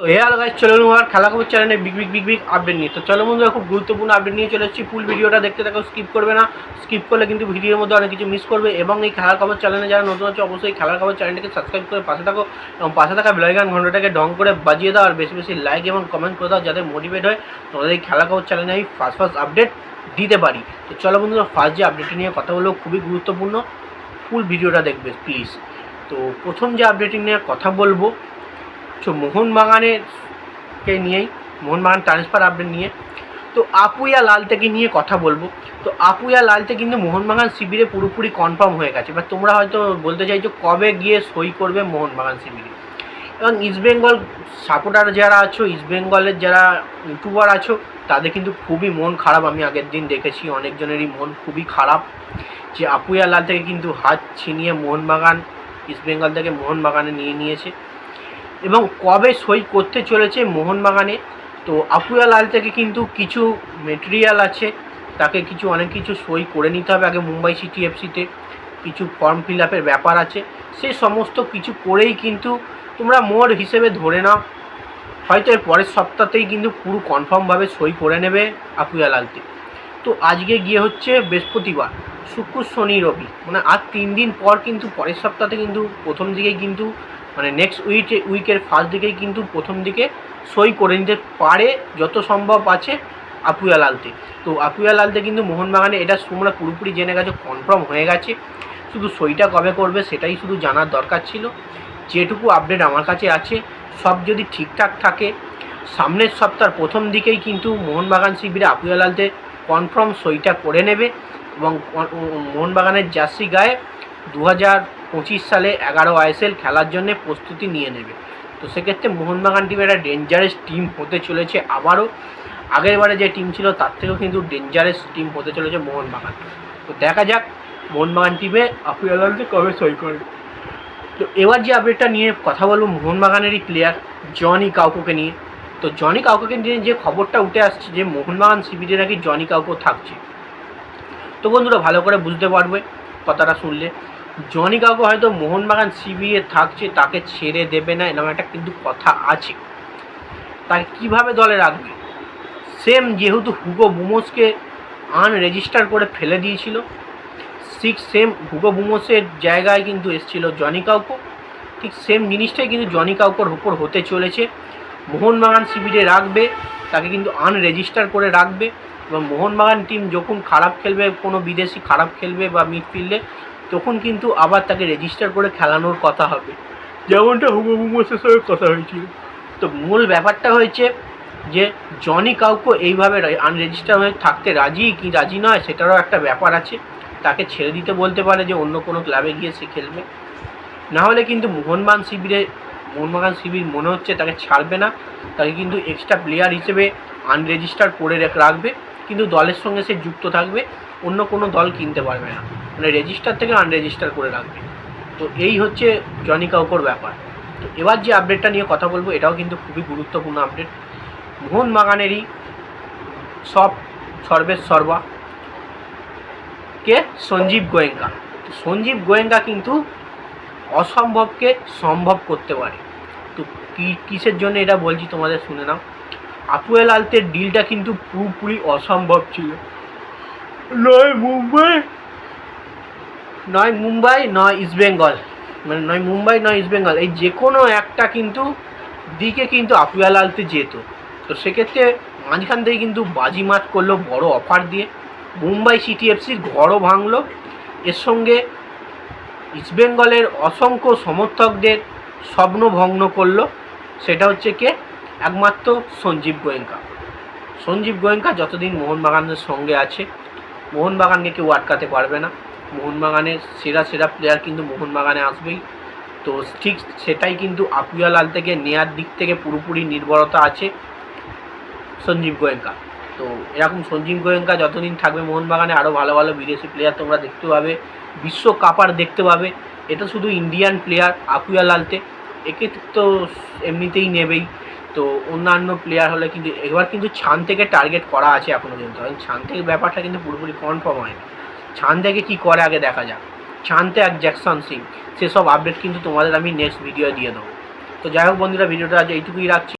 তো এ হলো গাইজ চলো আমার খেলা খবর চ্যানেলে big big big big update নিয়ে। তো চলো বন্ধুরা, খুব গুরুত্বপূর্ণ আপডেট নিয়ে চলে এসেছি ফুল ভিডিওটা দেখতে থাকো স্কিপ করবে না। স্কিপ করলে কিন্তু ভিডিওর মধ্যে অনেক কিছু মিস করবে এবং এই খেলার খবর চ্যানেলে যারা নতুন আছে, অবশ্যই খেলার খবর চ্যানেলটাকে সাবস্ক্রাইব করে পাশে থাকো এবং পাশে থাকা বেলাইকান ঘন্টাটাকে ডং করে বাজিয়ে দাও আর বেশি বেশি লাইক এবং কমেন্ট করে দাও যাতে মোটিভেট হয়। তোমাদের এই খেলা খবর চ্যানেলে আমি ফার্স্ট ফার্স্ট আপডেট দিতে পারি। তো চলো বন্ধুরা ফার্স্ট যে আপডেটটা নিয়ে কথা বলব, খুবই গুরুত্বপূর্ণ। ফুল ভিডিওটা দেখবে প্লিজ তো প্রথম যে আপডেটিং নিয়ে কথা বলব তো মোহনবাগানের কে নিয়েই মোহনবাগান ট্রান্সফার আপডেট নিয়ে, তো আপুয়া লালতেকে নিয়ে কথা বলব। তো আপুয়া লালতে কিন্তু মোহনবাগান শিবিরে পুরোপুরি কনফার্ম হয়ে গেছে। এবার তোমরা হয়তো বলতে চাইছো, কবে গিয়ে সই করবে মোহনবাগান শিবিরে? এবং ইস্টবেঙ্গল সাপোর্টার যারা আছো ইস্টবেঙ্গলের যারা ইউটিউবার আছো, তাদের কিন্তু খুবই মন খারাপ। আমি আগের দিন দেখেছি, অনেকজনেরই মন খুবই খারাপ যে আপুয়া লাল থেকে কিন্তু হাত ছিনিয়ে মোহনবাগান ইস্টবেঙ্গল থেকে মোহনবাগানে নিয়ে নিয়েছে। এবং কবে সই করতে চলেছে মোহনবাগানে? তো আপুয়া লাল থেকে কিন্তু কিছু মেটেরিয়াল আছে। তাকে কিছু অনেক কিছু সই করে নিতে হবে আগে মুম্বাই সিটি এফসিতে কিছু ফর্ম ফিল আপের ব্যাপার আছে। সে সমস্ত কিছু করেই কিন্তু তোমরা মোড় হিসেবে ধরে নাও। হয়তো এর পরের সপ্তাহতেই কিন্তু পুরো কনফার্মভাবে সই করে নেবে আপুয়া লালতে তো আজকে গিয়ে হচ্ছে বৃহস্পতিবার, শুক্র, শনি, রবি। মানে আর তিন দিন পর কিন্তু পরের সপ্তাহতে কিন্তু প্রথম দিকেই কিন্তু মানে নেক্সট উইকে উইকের ফার্স্ট দিকেই কিন্তু প্রথম দিকে সই করে নিতে পারে যত সম্ভব আছে আপুয়া লালতে। তো আপুয়া লালতে কিন্তু মোহনবাগানে এটা তোমরা পুরোপুরি জেনে গেছো কনফার্ম হয়ে গেছে। শুধু সইটা কবে করবে সেটাই শুধু জানার দরকার ছিল। যেটুকু আপডেট আমার কাছে আছে, সব যদি ঠিকঠাক থাকে, সামনের সপ্তাহের প্রথম দিকেই কিন্তু মোহনবাগান শিবিরে আপুয়া লালতে কনফার্ম সইটা করে নেবে এবং মোহনবাগানের জার্সি গায়ে দু হাজার পঁচিশ সালে এগারো আইএসএল খেলার জন্য প্রস্তুতি নিয়ে নেবে। তো সেক্ষেত্রে মোহনবাগান টিম একটা ডেঞ্জারাস টিম হতে চলেছে আবারও। আগের বারে যে টিম ছিল, তার থেকেও কিন্তু ডেঞ্জারাস টিম হতে চলেছে মোহনবাগান। তো দেখা যাক, মোহনবাগান টিমে আপিয়ালালকে কবে সই করে। তো এবার যে আপডেটটা নিয়ে কথা বলব মোহনবাগানেরই প্লেয়ার জনি কাউকোকে নিয়ে। তো জনি কাউকোকে নিয়ে যে খবরটা উঠে আসছে যে মোহনবাগান শিবিরে নাকি জনি কাউকো থাকছে। তো বন্ধুরা, ভালো করে বুঝতে পারবে, কথাটা শুনলে। জনি কাউকে হয়তো মোহনবাগান শিবিরে থাকছে, তাকে ছেড়ে দেবে না, এরকম একটা কিন্তু কথা আছে। তাকে কীভাবে দলে রাখবে? সেম যেহেতু হুগো বুমোসকে আনরেজিস্টার করে ফেলে দিয়েছিল, ঠিক সেম হুগো বুমোসের জায়গায় কিন্তু এসেছিল জনি কাউকো ঠিক সেম জিনিসটাই কিন্তু জনি কাউকোর উপর হতে চলেছে। মোহনবাগান শিবিরে রাখবে, তাকে কিন্তু আনরেজিস্টার করে রাখবে, এবং মোহনবাগান টিম যখন খারাপ খেলবে, কোনো বিদেশি খারাপ খেলবে বা মিডফিল্ডে তখন কিন্তু আবার তাকে রেজিস্টার করে খেলানোর কথা হবে। যেমনটা হুবো বুমোসের সঙ্গে কথা হয়েছিল। তো মূল ব্যাপারটা হয়েছে যে জনি কাউকে এইভাবে আনরেজিস্টার হয়ে থাকতে রাজি কি রাজি নয়, সেটারও একটা ব্যাপার আছে। তাকে ছেড়ে দিতে বলতে পারে যে, অন্য কোনো ক্লাবে গিয়ে সে খেলবে। না হলে কিন্তু মোহনবাগান শিবিরে মোহনবাগান শিবির মনে হচ্ছে তাকে ছাড়বে না। তাকে কিন্তু এক্সট্রা প্লেয়ার হিসেবে আনরেজিস্টার করে রাখবে। কিন্তু দলের সঙ্গে সে যুক্ত থাকবে। অন্য কোনো দল কিনতে পারবে না। মানে রেজিস্টার থেকে আনরেজিস্টার করে রাখবে। তো এই হচ্ছে জনি কাউকোর ব্যাপার। তো এবার যে আপডেটটা নিয়ে কথা বলব, এটাও কিন্তু খুবই গুরুত্বপূর্ণ আপডেট মোহনবাগানেরই সব সর্বের সর্বা। কে? সঞ্জীব গোয়েঙ্কা। তো সঞ্জীব গোয়েঙ্কা কিন্তু অসম্ভবকে সম্ভব করতে পারে। তো কী, কিসের জন্য এটা বলছি তোমাদের শুনে নাও। আপুয়েল আলতের ডিলটা কিন্তু পুরোপুরি অসম্ভব ছিল। নয় মুম্বাই। নয় মুম্বাই, নয় ইস্টবেঙ্গল মানে নয় মুম্বাই, নয় ইস্টবেঙ্গল এই যে কোনো একটা কিন্তু দিকে কিন্তু আপুয়াল আলতে যেত। তো সেক্ষেত্রে মাঝখান থেকে কিন্তু বাজি বাজিমাত করল বড় অফার দিয়ে। মুম্বাই সিটি এফসির ঘরও ভাঙলো। এর সঙ্গে ইস্টবেঙ্গলের অসংখ্য সমর্থকদের স্বপ্ন ভগ্ন করল। সেটা হচ্ছে কে? একমাত্র সঞ্জীব গোয়েঙ্কা। সঞ্জীব গোয়েঙ্কা যতদিন মোহনবাগানের সঙ্গে আছে মোহনবাগানকে কেউ আটকাতে পারবে না। মোহনবাগানের সেরা সেরা প্লেয়ার কিন্তু মোহনবাগানে আসবেই। তো ঠিক সেটাই কিন্তু আপুয়ালাল থেকে, নেয়ার দিক থেকে পুরোপুরি নির্ভরতা আছে সঞ্জীব গোয়েঙ্কা। তো এরকম সঞ্জীব গোয়েঙ্কা যতদিন থাকবে মোহনবাগানে আরও ভালো ভালো বিদেশি প্লেয়ার তোমরা দেখতে পাবে বিশ্ব কাপার দেখতে পাবে। এটা শুধু ইন্ডিয়ান প্লেয়ার আপুয়া লালতে একে তো এমনিতেই নেবেই। তো অন্যান্য প্লেয়ার হলে কিন্তু, এবার কিন্তু ছান থেকে টার্গেট করা আছে এখনও পর্যন্ত। কারণ ছান থেকে ব্যাপারটা কিন্তু পুরোপুরি কনফার্ম হয়নি। ছান থেকে কী করে আগে দেখা যাক? ছানতে এক জ্যাকসন সিং সেসব আপডেট কিন্তু তোমাদের আমি নেক্সট ভিডিও দিয়ে দেবো। তো যাই হোক বন্ধুরা ভিডিওটা আজ এইটুকুই রাখছি।